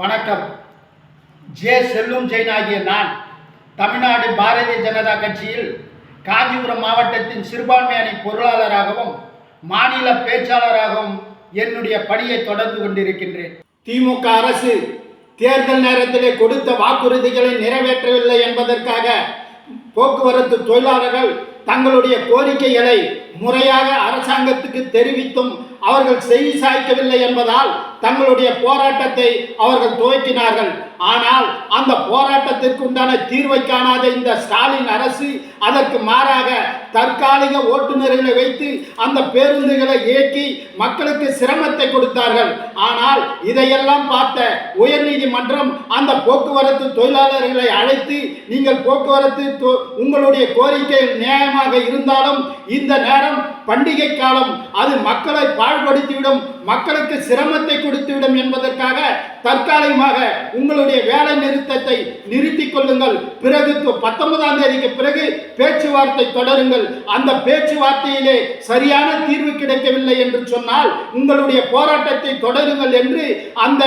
வணக்கம். ஜே செல்லும் ஜெயின் ஆகிய நான் தமிழ்நாடு பாரதிய ஜனதா கட்சியில் காஞ்சிபுரம் மாவட்டத்தின் சிறுபான்மை அணி பொருளாளராகவும் மாநில பேச்சாளராகவும் என்னுடைய பணியை தொடர்ந்து கொண்டிருக்கின்றேன். திமுக அரசு தேர்தல் நேரத்திலே கொடுத்த வாக்குறுதிகளை நிறைவேற்றவில்லை என்பதற்காக போக்குவரத்து தொழிலாளர்கள் தங்களுடைய கோரிக்கைகளை முறையாக அரசாங்கத்துக்கு தெரிவித்தும் அவர்கள் செவி சாய்க்கவில்லை என்பதால் தங்களுடைய போராட்டத்தை அவர்கள் துவக்கினார்கள். ஆனால் அந்த போராட்டத்திற்கு உண்டான தீர்வை காணாத இந்த ஸ்டாலின் அரசு அதற்கு மாறாக தற்காலிக ஓட்டுநர்களை வைத்து அந்த பேருந்துகளை இயக்கி மக்களுக்கு சிரமத்தை கொடுத்தார்கள். ஆனால் இதையெல்லாம் பார்த்த உயர்நீதிமன்றம் அந்த போக்குவரத்து தொழிலாளர்களை அழைத்து நீங்கள் போக்குவரத்து உங்களுடைய கோரிக்கை நியாயமாக இருந்தாலும் இந்த நேரம் பண்டிகை காலம் அது மக்களை பாழ்படுத்திவிடும். மக்களுக்கு சிரமத்தை கொடுத்துவிடும் என்பதற்காக தற்காலிகமாக உங்களுடைய வேலை நிறுத்தத்தை நிறுத்திக் கொள்ளுங்கள். பிறகு பத்தொன்பதாம் தேதிக்கு பிறகு பேச்சுவார்த்தை தொடருங்கள். அந்த பேச்சுவார்த்தையிலே சரியான தீர்வு கிடைக்கவில்லை என்று சொன்னால் உங்களுடைய போராட்டத்தை தொடருங்கள் என்று அந்த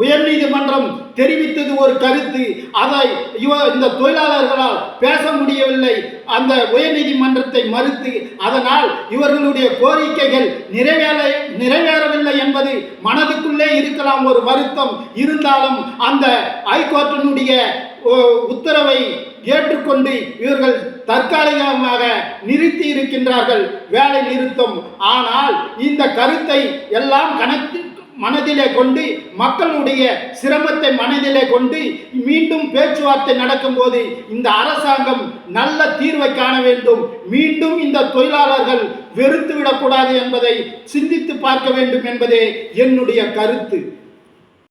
உயர்நீதிமன்றம் தெரிவித்தது ஒரு கருத்து. அதை இவ இந்த தொழிலாளர்களால் பேச முடியவில்லை. அந்த உயர்நீதிமன்றத்தை மறுத்து அதனால் இவர்களுடைய கோரிக்கைகள் நிறைவேற நிறைவேறவில்லை. என்பது மனதுக்குள்ளே இருக்கலாம் ஒரு வருத்தம். இருந்தாலும் அந்த ஹைகோர்ட்டினுடைய உத்தரவை ஏற்றுக்கொண்டு இவர்கள் தற்காலிகமாக நிறுத்தி இருக்கின்றார்கள். வேலை நிறுத்தம். ஆனால் இந்த கருத்தை எல்லாம் கணக்கு மனதிலே கொண்டு மக்களுடைய சிரமத்தை மனதிலே கொண்டு மீண்டும் பேச்சுவார்த்தை நடக்கும்போது இந்த அரசாங்கம் நல்ல தீர்வை காண வேண்டும். மீண்டும் இந்த தொழிலாளர்கள் வெறுத்து விடக்கூடாது என்பதை சிந்தித்து பார்க்க வேண்டும் என்பதே என்னுடைய கருத்து.